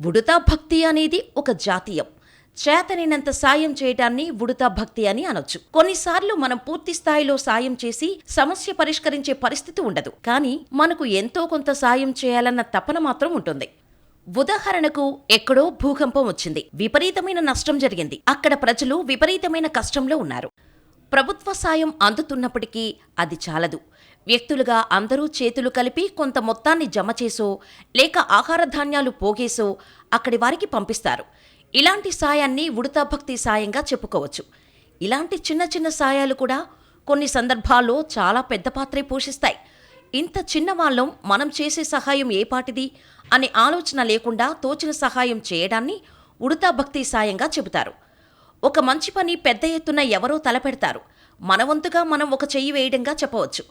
ఉడుతా భక్తి అనేది ఒక జాతీయం. చేతనైనంత సాయం చేయడాన్ని ఉడుతా భక్తి అని అనొచ్చు. కొన్నిసార్లు మనం పూర్తి స్థాయిలో సాయం చేసి సమస్య పరిష్కరించే పరిస్థితి ఉండదు. కానీ మనకు ఎంతో కొంత సాయం చేయాలన్న తపన మాత్రం ఉంటుంది. ఉదాహరణకు ఎక్కడో భూకంపం వచ్చింది. విపరీతమైన నష్టం జరిగింది. అక్కడ ప్రజలు విపరీతమైన కష్టంలో ఉన్నారు. ప్రభుత్వ సాయం అందుతున్నప్పటికీ అది చాలదు. వ్యక్తులుగా అందరూ చేతులు కలిపి కొంత మొత్తాన్ని జమ చేసో లేక ఆహార ధాన్యాలు పోగేసో అక్కడి వారికి పంపిస్తారు. ఇలాంటి సాయాన్ని ఉడతా భక్తి సాయంగా చెప్పుకోవచ్చు. ఇలాంటి చిన్న చిన్న సాయాలు కూడా కొన్ని సందర్భాల్లో చాలా పెద్ద పాత్రే పోషిస్తాయి. ఇంత చిన్న వాళ్ళం మనం చేసే సహాయం ఏ పాటిది అనే ఆలోచన లేకుండా తోచిన సహాయం చేయడాన్ని ఉడతా భక్తి సాయంగా చెబుతారు. ఒక మంచి పని పెద్ద ఎత్తున ఎవరో తలపెడతారు. మనవంతుగా మనం ఒక చెయ్యి వేయడంగా చెప్పవచ్చు.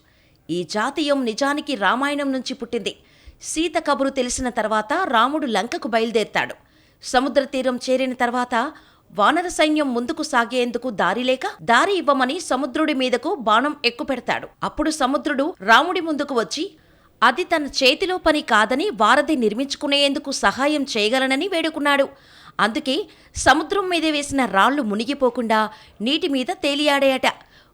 ఈ జాతీయం నిజానికి రామాయణం నుంచి పుట్టింది. సీత కబురు తెలిసిన తర్వాత రాముడు లంకకు బయలుదేరతాడు. సముద్ర తీరం చేరిన తర్వాత వానర సైన్యం ముందుకు సాగేందుకు దారి లేక దారి ఇవ్వమని సముద్రుడి మీదకు బాణం ఎక్కుపెడతాడు. అప్పుడు సముద్రుడు రాముడి ముందుకు వచ్చి అది తన చేతిలో పని కాదని వారధి నిర్మించుకునేందుకు సహాయం చేయగలనని వేడుకున్నాడు. అందుకే సముద్రం మీద వేసిన రాళ్ళు మునిగిపోకుండా నీటి మీద తేలియాడాయట.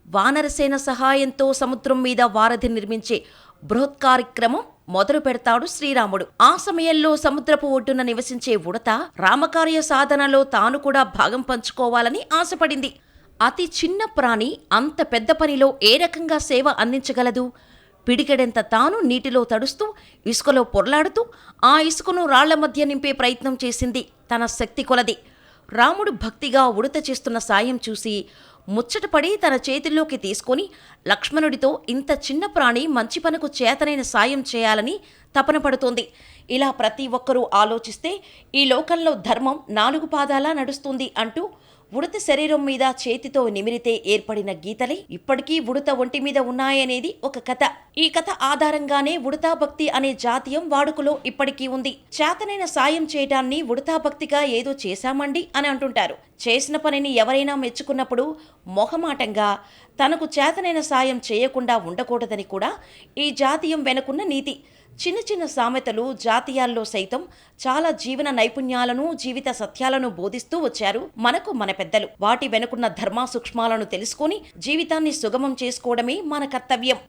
వానరసేన సహాయంతో సముద్రం మీద వారధి నిర్మించే బృహత్ కార్యక్రమం మొదలు పెడతాడు శ్రీరాముడు. ఆ సమయంలో సముద్రపు ఒడ్డున నివసించే ఉడత రామకార్య సాధనలో తాను కూడా భాగం పంచుకోవాలని ఆశపడింది. అతి చిన్న ప్రాణి అంత పెద్ద పనిలో ఏ రకంగా సేవ అందించగలదు? పిడికెడెంత తాను నీటిలో తడుస్తూ ఇసుకలో పొర్లాడుతూ ఆ ఇసుకను రాళ్ళ మధ్య నింపే ప్రయత్నం చేసింది తన శక్తి కొలది. రాముడు భక్తిగా ఉడత చేస్తున్న సాయం చూసి ముచ్చటపడి తన చేతుల్లోకి తీసుకొని లక్ష్మణుడితో ఇంత చిన్న ప్రాణి మంచి పనుకు చేతనైన సాయం చేయాలని తపన పడుతోంది. ఇలా ప్రతి ఒక్కరూ ఆలోచిస్తే ఈ లోకంలో ధర్మం నాలుగు పాదాలా నడుస్తుంది అంటూ ఉడత శరీరం మీద చేతితో నిమిరితే ఏర్పడిన గీతలే ఇప్పటికీ ఉడత ఒంటి మీద ఉన్నాయనేది ఒక కథ. ఈ కథ ఆధారంగానే ఉడతా భక్తి అనే జాతీయం వాడుకలో ఇప్పటికీ ఉంది. చేతనైన సాయం చేయటాన్ని ఉడతా భక్తిగా ఏదో చేశామండి అని అంటుంటారు. చేసిన పనిని ఎవరైనా మెచ్చుకున్నప్పుడు మొహమాటంగా తనకు చేతనైన సాయం చేయకుండా ఉండకూడదని కూడా ఈ జాతీయం వెనుకున్న నీతి. చిన్న చిన్న సామెతలు జాతీయాల్లో సైతం చాలా జీవన నైపుణ్యాలను జీవిత సత్యాలను బోధిస్తూ వచ్చారు. మనకు మన పెద్దలు. వాటి వెనుకున్న ధర్మ సూక్ష్మాలను తెలుసుకుని జీవితాన్ని సుగమం చేసుకోవడమే మన కర్తవ్యం.